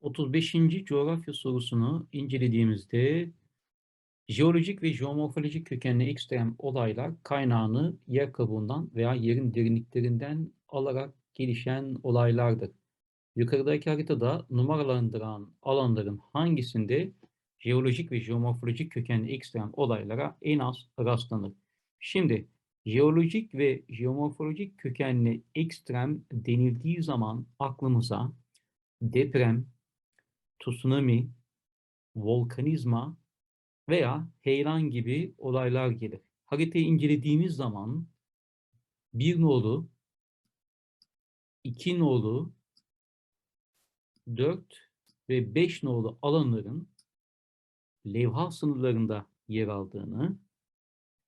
35. coğrafya sorusunu incelediğimizde jeolojik ve jeomorfolojik kökenli ekstrem olaylar kaynağını yer kabuğundan veya yerin derinliklerinden alarak gelişen olaylardır. Yukarıdaki haritada numaralandıran alanların hangisinde jeolojik ve jeomorfolojik kökenli ekstrem olaylara en az rastlanır? Şimdi jeolojik ve jeomorfolojik kökenli ekstrem denildiği zaman aklımıza deprem, tsunami, volkanizma veya heyelan gibi olaylar gelir. Haritayı incelediğimiz zaman bir nolu, iki nolu, dört ve beş nolu alanların levha sınırlarında yer aldığını,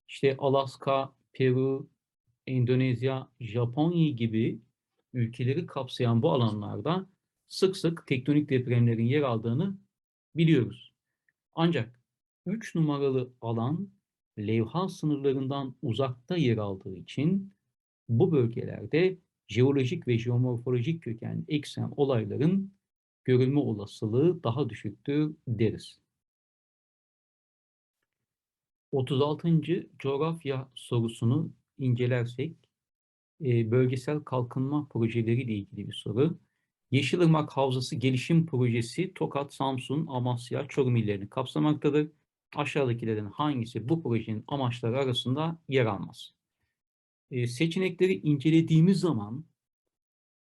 işte Alaska, Peru, Endonezya, Japonya gibi ülkeleri kapsayan bu alanlarda sık sık tektonik depremlerin yer aldığını biliyoruz. Ancak 3 numaralı alan levha sınırlarından uzakta yer aldığı için bu bölgelerde jeolojik ve jeomorfolojik köken eksen olayların görülme olasılığı daha düşüktür deriz. 36. coğrafya sorusunu incelersek e, bölgesel kalkınma projeleri ile ilgili bir soru. Yeşilırmak Havzası Gelişim Projesi Tokat, Samsun, Amasya, Çorum illerini kapsamaktadır. Aşağıdakilerin hangisi bu projenin amaçları arasında yer almaz? E, seçenekleri incelediğimiz zaman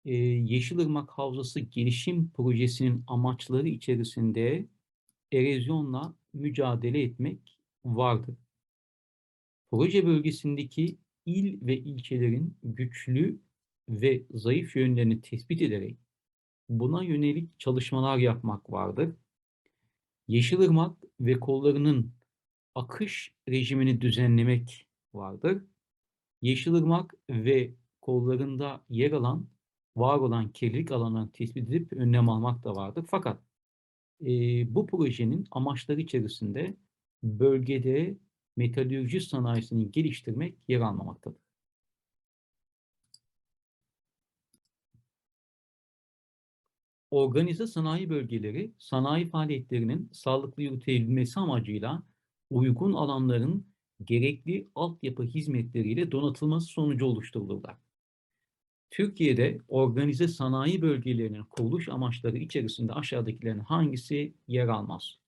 e, Yeşilırmak Havzası Gelişim Projesi'nin amaçları içerisinde erozyonla mücadele etmek vardır. Proje bölgesindeki il ve ilçelerin güçlü ve zayıf yönlerini tespit ederek buna yönelik çalışmalar yapmak vardır. Yeşilırmak ve kollarının akış rejimini düzenlemek vardır. Yeşilırmak ve kollarında yer alan, var olan kirlilik alanlarını tespit edip önlem almak da vardır. Fakat e, bu projenin amaçları içerisinde bölgede metalürji sanayisini geliştirmek yer almamaktadır. Organize sanayi bölgeleri, sanayi faaliyetlerinin sağlıklı yürütebilmesi amacıyla uygun alanların gerekli altyapı hizmetleriyle donatılması sonucu oluşturulurlar. Türkiye'de organize sanayi bölgelerinin kuruluş amaçları içerisinde aşağıdakilerin hangisi yer almaz?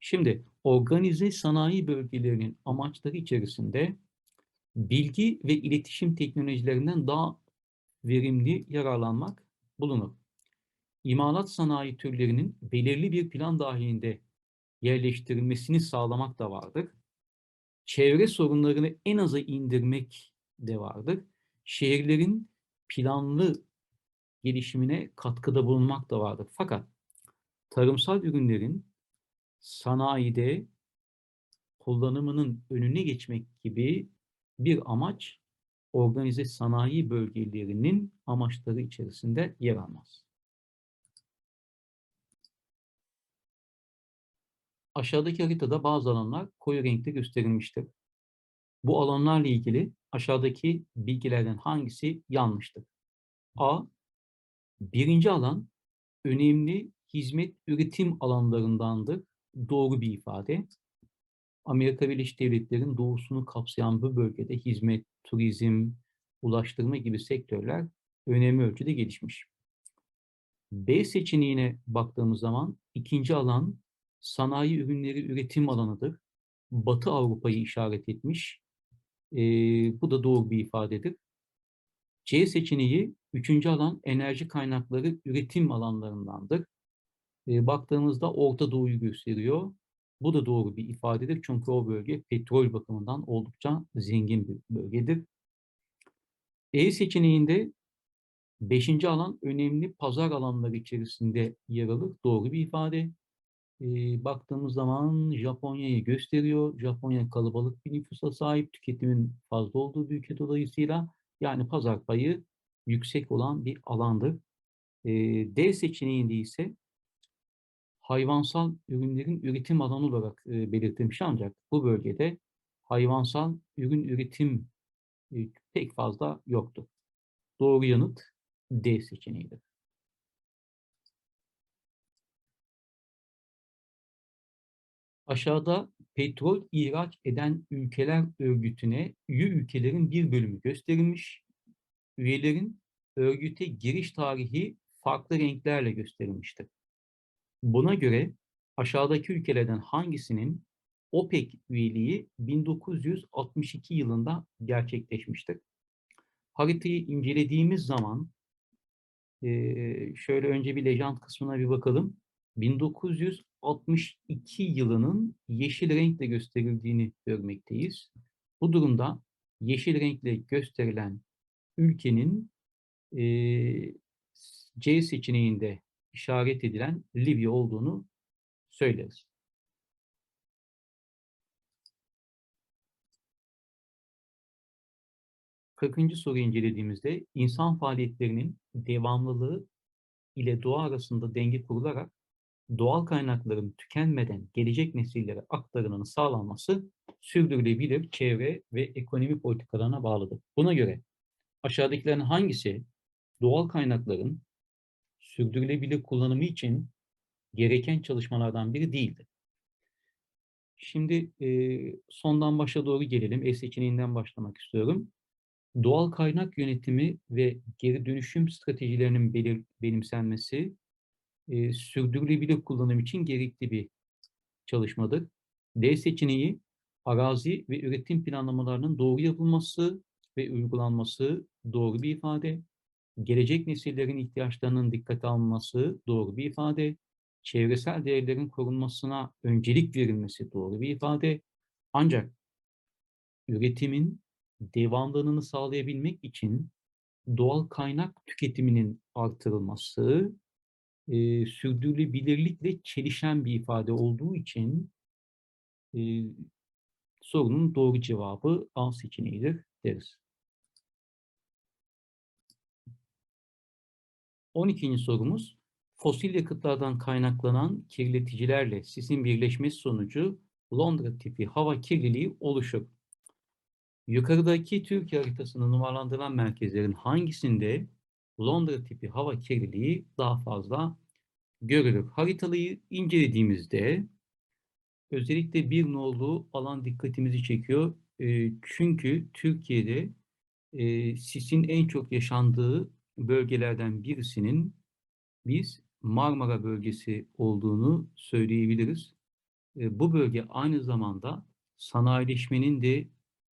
Şimdi organize sanayi bölgelerinin amaçları içerisinde bilgi ve iletişim teknolojilerinden daha verimli yararlanmak bulunur. İmalat sanayi türlerinin belirli bir plan dahilinde yerleştirilmesini sağlamak da vardır. Çevre sorunlarını en aza indirmek de vardır. Şehirlerin planlı gelişimine katkıda bulunmak da vardır. Fakat tarımsal ürünlerin sanayide kullanımının önüne geçmek gibi bir amaç organize sanayi bölgelerinin amaçları içerisinde yer almaz. Aşağıdaki haritada bazı alanlar koyu renkte gösterilmiştir. Bu alanlarla ilgili aşağıdaki bilgilerden hangisi yanlıştır? A. Birinci alan önemli hizmet üretim alanlarındandır. Doğru bir ifade. Amerika Birleşik Devletleri'nin doğusunu kapsayan bu bölgede hizmet, turizm, ulaştırma gibi sektörler önemli ölçüde gelişmiş. B seçeneğine baktığımız zaman ikinci alan sanayi ürünleri üretim alanıdır. Batı Avrupa'yı işaret etmiş. E, bu da doğru bir ifadedir. C seçeneği üçüncü alan enerji kaynakları üretim alanlarındandır. E, baktığımızda Orta Doğu'yu gösteriyor. Bu da doğru bir ifadedir çünkü o bölge petrol bakımından oldukça zengin bir bölgedir. E seçeneğinde beşinci alan önemli pazar alanları içerisinde yer alır. Doğru bir ifade e, baktığımız zaman Japonya'yı gösteriyor. Japonya kalabalık bir nüfusa sahip, tüketimin fazla olduğu bir ülke dolayısıyla yani pazar payı yüksek olan bir alandır. E, D seçeneğinde ise hayvansal ürünlerin üretim alanı olarak e, belirtilmiş ancak bu bölgede hayvansal ürün üretim e, pek fazla yoktur. Doğru yanıt D seçeneğidir. Aşağıda petrol ihraç eden ülkeler örgütüne üye ülkelerin bir bölümü gösterilmiş. Üyelerin örgüte giriş tarihi farklı renklerle gösterilmiştir. Buna göre aşağıdaki ülkelerden hangisinin OPEC üyeliği 1962 yılında gerçekleşmiştir? Haritayı incelediğimiz zaman şöyle önce bir lejant kısmına bir bakalım. 1962 yılının yeşil renkle gösterildiğini görmekteyiz. Bu durumda yeşil renkle gösterilen ülkenin e, C seçeneğinde işaret edilen Libya olduğunu söyleriz. Kırkıncı soruyu incelediğimizde insan faaliyetlerinin devamlılığı ile doğa arasında denge kurularak doğal kaynakların tükenmeden gelecek nesillere aktarımının sağlanması sürdürülebilir çevre ve ekonomi politikalarına bağlıdır. Buna göre aşağıdakilerin hangisi doğal kaynakların sürdürülebilir kullanımı için gereken çalışmalardan biri değildir? Şimdi e, sondan başa doğru gelelim. E seçeneğinden başlamak istiyorum. Doğal kaynak yönetimi ve geri dönüşüm stratejilerinin belir, benimsenmesi e, sürdürülebilir kullanım için gerekli bir çalışmadır. D seçeneği arazi ve üretim planlamalarının doğru yapılması ve uygulanması doğru bir ifade. Gelecek nesillerin ihtiyaçlarının dikkate alınması doğru bir ifade. Çevresel değerlerin korunmasına öncelik verilmesi doğru bir ifade. Ancak üretimin devamlılığını sağlayabilmek için doğal kaynak tüketiminin artırılması e, sürdürülebilirlikle çelişen bir ifade olduğu için e, sorunun doğru cevabı A seçeneğidir deriz. 12. sorumuz fosil yakıtlardan kaynaklanan kirleticilerle sisin birleşmesi sonucu Londra tipi hava kirliliği oluşur. Yukarıdaki Türkiye haritasında numaralandırılan merkezlerin hangisinde Londra tipi hava kirliliği daha fazla görülür? Haritalıyı incelediğimizde özellikle bir nolu alan dikkatimizi çekiyor. E, çünkü Türkiye'de e, sisin en çok yaşandığı bölgelerden birisinin biz Marmara bölgesi olduğunu söyleyebiliriz. E, bu bölge aynı zamanda sanayileşmenin de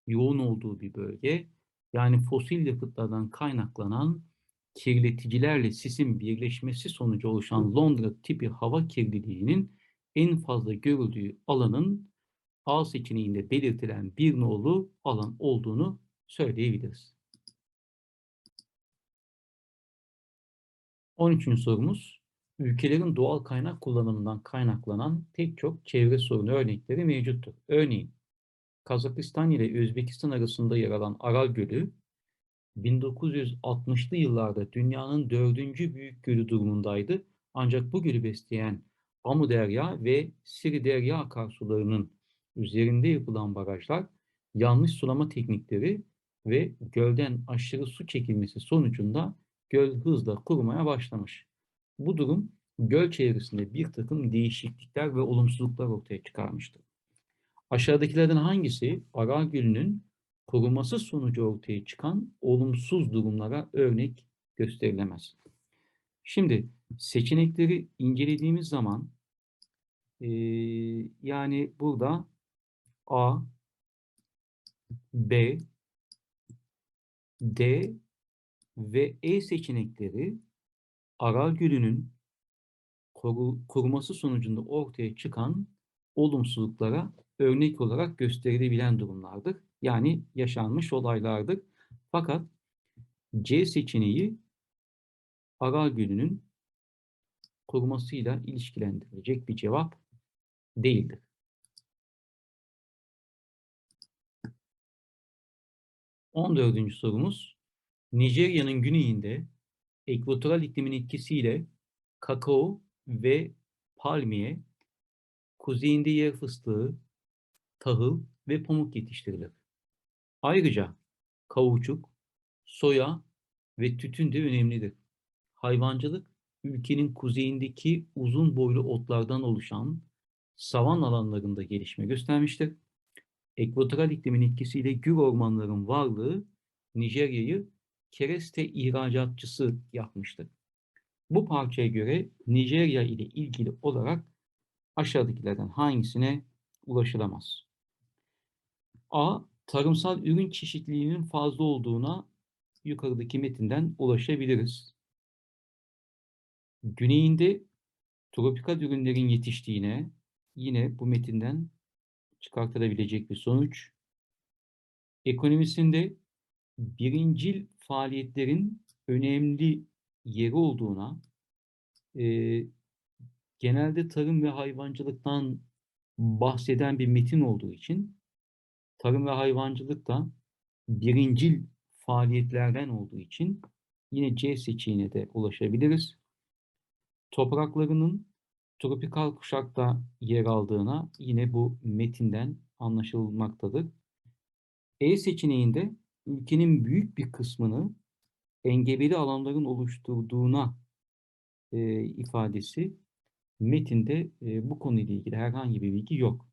yoğun olduğu bir bölge. Yani fosil yakıtlardan kaynaklanan kirleticilerle sisin birleşmesi sonucu oluşan Londra tipi hava kirliliğinin en fazla görüldüğü alanın A seçeneğinde belirtilen bir nolu alan olduğunu söyleyebiliriz. 13. sorumuz, ülkelerin doğal kaynak kullanımından kaynaklanan pek çok çevre sorunu örnekleri mevcuttur. Örneğin, Kazakistan ile Özbekistan arasında yer alan Aral Gölü, 1960'lı yıllarda dünyanın dördüncü büyük gölü durumundaydı. Ancak bu gölü besleyen Amu Derya ve Siri Derya akarsularının üzerinde yapılan barajlar yanlış sulama teknikleri ve gölden aşırı su çekilmesi sonucunda göl hızla kurumaya başlamış. Bu durum göl çevresinde bir takım değişiklikler ve olumsuzluklar ortaya çıkarmıştır. Aşağıdakilerden hangisi Aral Gölü'nün koruması sonucu ortaya çıkan olumsuz durumlara örnek gösterilemez? Şimdi seçenekleri incelediğimiz zaman e, yani burada A, B, D ve E seçenekleri Aral Gölü'nün koru, koruması sonucunda ortaya çıkan olumsuzluklara örnek olarak gösterilebilen durumlardır. Yani yaşanmış olaylardır. Fakat C seçeneği Aral Gölü'nün korumasıyla ilişkilendirilecek bir cevap değildir. On dördüncü sorumuz Nijerya'nın güneyinde ekvatoral iklimin etkisiyle kakao ve palmiye, kuzeyinde yer fıstığı, tahıl ve pamuk yetiştirilir. Ayrıca kauçuk, soya ve tütün de önemlidir. Hayvancılık, ülkenin kuzeyindeki uzun boylu otlardan oluşan savan alanlarında gelişme göstermiştir. Ekvatoral iklimin etkisiyle gür ormanların varlığı Nijerya'yı kereste ihracatçısı yapmıştır. Bu parçaya göre Nijerya ile ilgili olarak aşağıdakilerden hangisine ulaşılamaz? A. Tarımsal ürün çeşitliliğinin fazla olduğuna yukarıdaki metinden ulaşabiliriz. Güneyinde tropikal ürünlerin yetiştiğine yine bu metinden çıkartılabilecek bir sonuç. Ekonomisinde birincil faaliyetlerin önemli yeri olduğuna, e, genelde tarım ve hayvancılıktan bahseden bir metin olduğu için tarım ve hayvancılık da birincil faaliyetlerden olduğu için yine C seçeneğine de ulaşabiliriz. Topraklarının tropikal kuşakta yer aldığına yine bu metinden anlaşılmaktadır. E seçeneğinde ülkenin büyük bir kısmını engebeli alanların oluşturduğuna e, ifadesi metinde e, bu konuyla ilgili herhangi bir bilgi yok.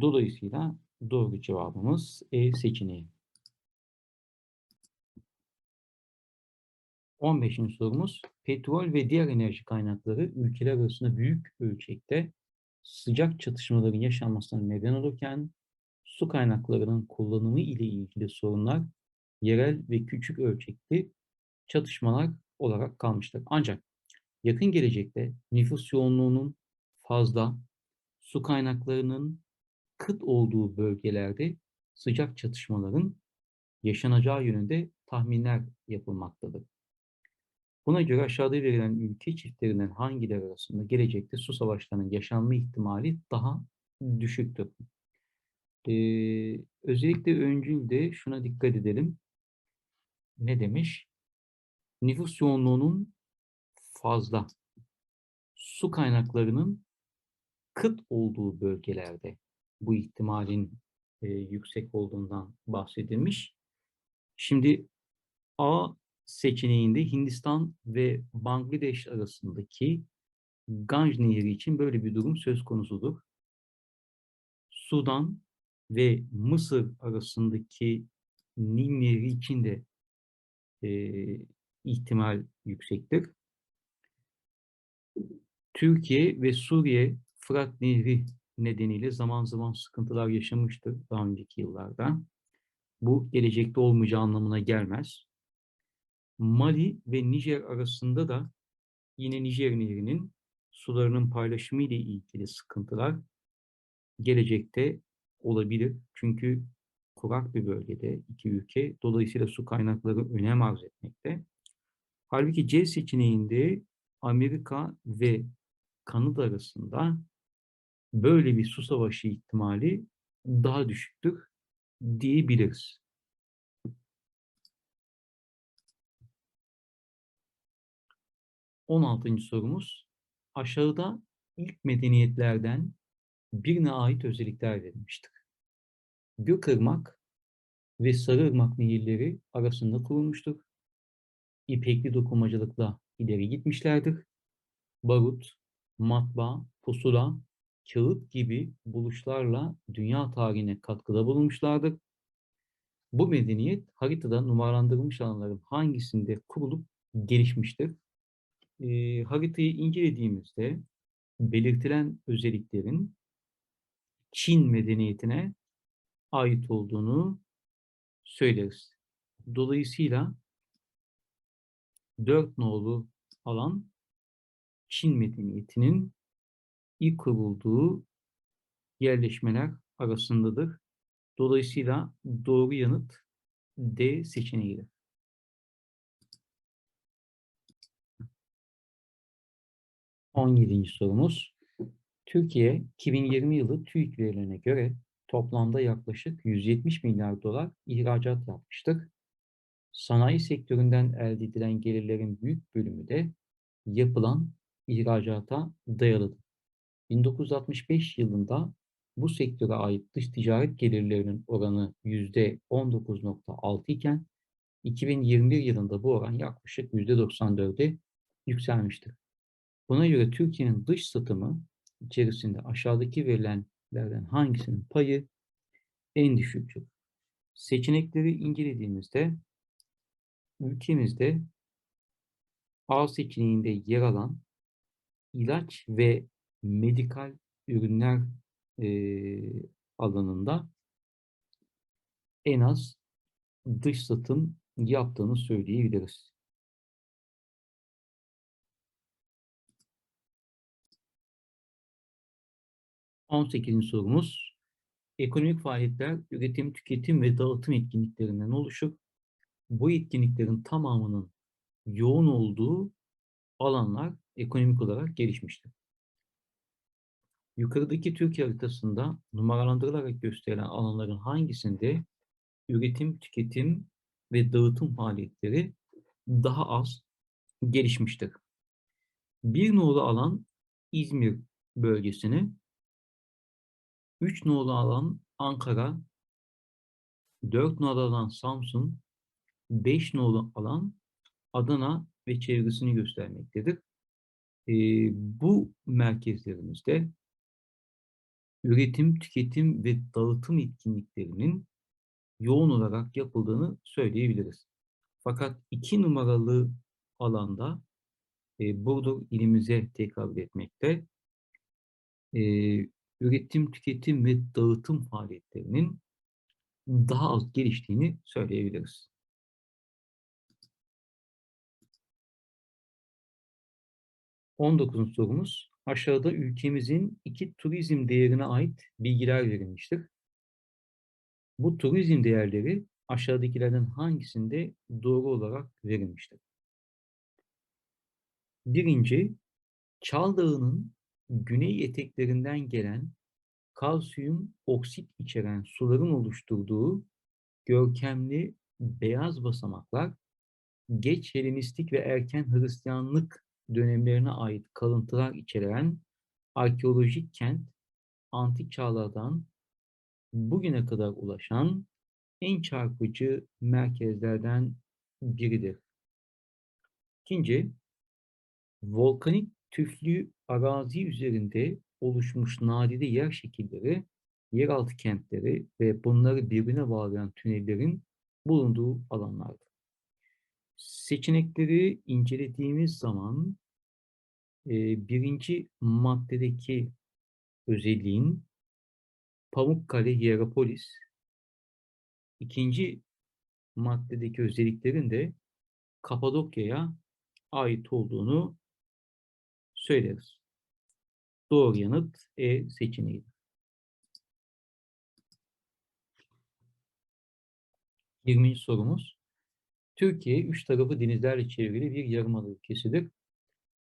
Dolayısıyla doğru cevabımız E seçeneği. 15. sorumuz petrol ve diğer enerji kaynakları ülkeler arasında büyük ölçekte sıcak çatışmaların yaşanmasına neden olurken su kaynaklarının kullanımı ile ilgili sorunlar yerel ve küçük ölçekli çatışmalar olarak kalmıştır. Ancak yakın gelecekte nüfus yoğunluğunun fazla, su kaynaklarının kıt olduğu bölgelerde sıcak çatışmaların yaşanacağı yönünde tahminler yapılmaktadır. Buna göre aşağıda verilen ülke çiftlerinden hangileri arasında gelecekte su savaşlarının yaşanma ihtimali daha düşüktür? Ee, özellikle öncülde şuna dikkat edelim. Ne demiş? Nüfus yoğunluğunun fazla, su kaynaklarının kıt olduğu bölgelerde bu ihtimalin e, yüksek olduğundan bahsedilmiş. Şimdi A seçeneğinde Hindistan ve Bangladeş arasındaki Ganj Nehri için böyle bir durum söz konusudur. Sudan ve Mısır arasındaki Nil Nehri için de e, ihtimal yüksektir. Türkiye ve Suriye Fırat Nehri nedeniyle zaman zaman sıkıntılar yaşamıştır daha önceki yıllarda. Bu gelecekte olmayacağı anlamına gelmez. Mali ve Nijer arasında da yine Nijer Nehri'nin sularının paylaşımı ile ilgili sıkıntılar gelecekte olabilir. Çünkü kurak bir bölgede iki ülke dolayısıyla su kaynakları önem arz etmekte. Halbuki C seçeneğinde Amerika ve Kanada arasında böyle bir su savaşı ihtimali daha düşüktür diyebiliriz. 16. sorumuz. Aşağıda ilk medeniyetlerden birine ait özellikler verilmiştir. Gökırmak ve Sarıırmak nehirleri arasında kurulmuştur. İpekli dokumacılıkla ileri gitmişlerdir. Barut, matbaa, pusula, kağıt gibi buluşlarla dünya tarihine katkıda bulunmuşlardır. Bu medeniyet haritada numaralandırılmış alanların hangisinde kurulup gelişmiştir? e, haritayı incelediğimizde belirtilen özelliklerin Çin medeniyetine ait olduğunu söyleriz. Dolayısıyla dört nolu alan Çin medeniyetinin ilk kurulduğu yerleşmeler arasındadır. Dolayısıyla doğru yanıt D seçeneğidir. 17. sorumuz. Türkiye 2020 yılı TÜİK verilerine göre toplamda yaklaşık 170 milyar dolar ihracat yapmıştır. Sanayi sektöründen elde edilen gelirlerin büyük bölümü de yapılan ihracata dayalıdır. 1965 yılında bu sektöre ait dış ticaret gelirlerinin oranı %19.6 iken 2021 yılında bu oran yaklaşık %94'e yükselmiştir. Buna göre Türkiye'nin dış satımı içerisinde aşağıdaki verilenlerden hangisinin payı en düşüktür? Seçenekleri incelediğimizde ülkemizde A seçeneğinde yer alan ilaç ve medikal ürünler eee, alanında en az dış satım yaptığını söyleyebiliriz. 18. sorumuz. Ekonomik faaliyetler üretim, tüketim ve dağıtım etkinliklerinden oluşur. Bu etkinliklerin tamamının yoğun olduğu alanlar ekonomik olarak gelişmiştir. Yukarıdaki Türkiye haritasında numaralandırılarak gösterilen alanların hangisinde üretim, tüketim ve dağıtım faaliyetleri daha az gelişmiştir? Bir nolu alan İzmir bölgesini, 3 nolu alan Ankara, 4 nolu alan Samsun, 5 nolu alan Adana ve çevresini göstermektedir. Eee, bu merkezlerimizde üretim, tüketim ve dağıtım etkinliklerinin yoğun olarak yapıldığını söyleyebiliriz. Fakat 2 numaralı alanda e, Burdur ilimize tekabül etmekte. E, üretim, tüketim ve dağıtım faaliyetlerinin daha az geliştiğini söyleyebiliriz. On dokuzuncu sorumuz. Aşağıda ülkemizin iki turizm değerine ait bilgiler verilmiştir. Bu turizm değerleri aşağıdakilerden hangisinde doğru olarak verilmiştir? Birinci, Çal Dağı'nın güney eteklerinden gelen kalsiyum oksit içeren suların oluşturduğu görkemli beyaz basamaklar geç Helenistik ve erken Hristiyanlık dönemlerine ait kalıntılar içeren arkeolojik kent antik çağlardan bugüne kadar ulaşan en çarpıcı merkezlerden biridir. İkinci, volkanik tüflü arazi üzerinde oluşmuş nadide yer şekilleri, yeraltı kentleri ve bunları birbirine bağlayan tünellerin bulunduğu alanlardır. Seçenekleri incelediğimiz zaman e, birinci maddedeki özelliğin Pamukkale Hierapolis, ikinci maddedeki özelliklerin de Kapadokya'ya ait olduğunu söyleriz. Doğru yanıt E seçeneğidir. 20. sorumuz. Türkiye üç tarafı denizlerle çevrili bir yarımada ülkesidir.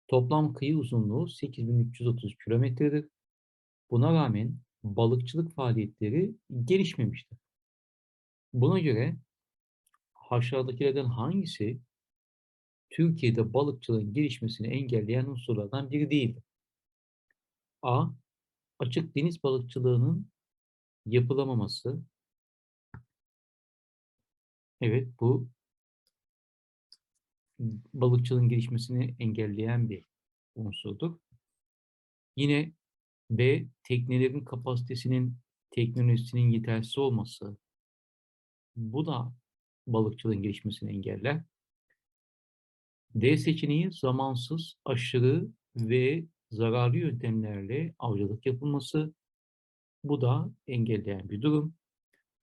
Toplam kıyı uzunluğu 8330 kilometredir. Buna rağmen balıkçılık faaliyetleri gelişmemiştir. Buna göre aşağıdakilerden hangisi Türkiye'de balıkçılığın gelişmesini engelleyen unsurlardan biri değildir? A. Açık deniz balıkçılığının yapılamaması. Evet bu balıkçılığın gelişmesini engelleyen bir unsurdur. Yine B. Teknelerin kapasitesinin, teknolojisinin yetersiz olması. Bu da balıkçılığın gelişmesini engeller. D seçeneği zamansız, aşırı ve zararlı yöntemlerle avcılık yapılması. Bu da engelleyen bir durum.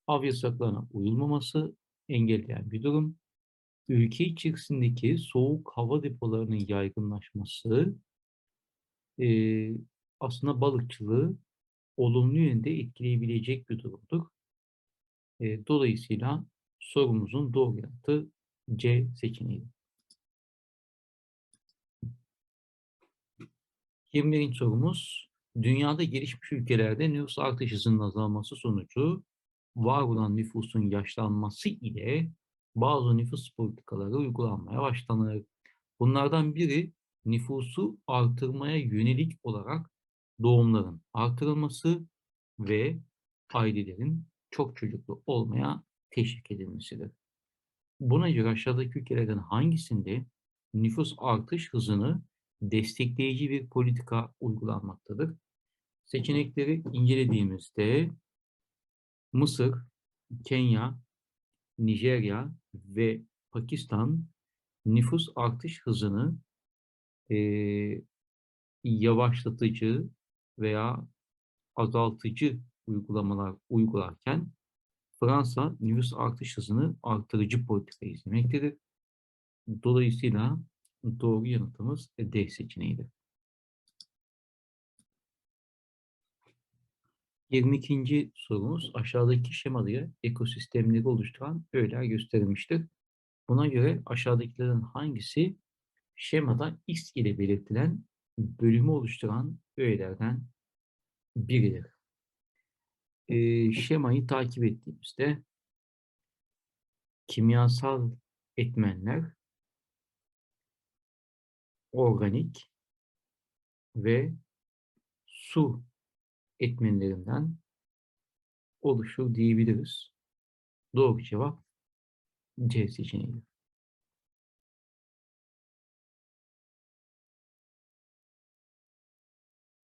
Av yasaklarına uyulmaması engelleyen bir durum. Ülke içerisindeki soğuk hava depolarının yaygınlaşması e, aslında balıkçılığı olumlu yönde etkileyebilecek bir durumdur. E, dolayısıyla sorumuzun doğru yanıtı C seçeneği. 21. sorumuz, dünyada gelişmiş ülkelerde nüfus artış hızının azalması sonucu var olan nüfusun yaşlanması ile bazı nüfus politikaları uygulanmaya başlanır. Bunlardan biri nüfusu artırmaya yönelik olarak doğumların artırılması ve ailelerin çok çocuklu olmaya teşvik edilmesidir. Buna göre aşağıdaki ülkelerden hangisinde nüfus artış hızını destekleyici bir politika uygulanmaktadır? Seçenekleri incelediğimizde Mısır, Kenya, Nijerya ve Pakistan nüfus artış hızını eee, yavaşlatıcı veya azaltıcı uygulamalar uygularken Fransa nüfus artış hızını artırıcı politika izlemektedir. Dolayısıyla doğru yanıtımız D seçeneğidir. 22. sorumuz aşağıdaki şemada ekosistemleri oluşturan öğeler gösterilmiştir. Buna göre aşağıdakilerin hangisi şemada X ile belirtilen bölümü oluşturan öğelerden biridir? Ee, şemayı takip ettiğimizde kimyasal etmenler organik ve su etmenlerinden oluşur diyebiliriz. Doğru cevap C seçeneğidir.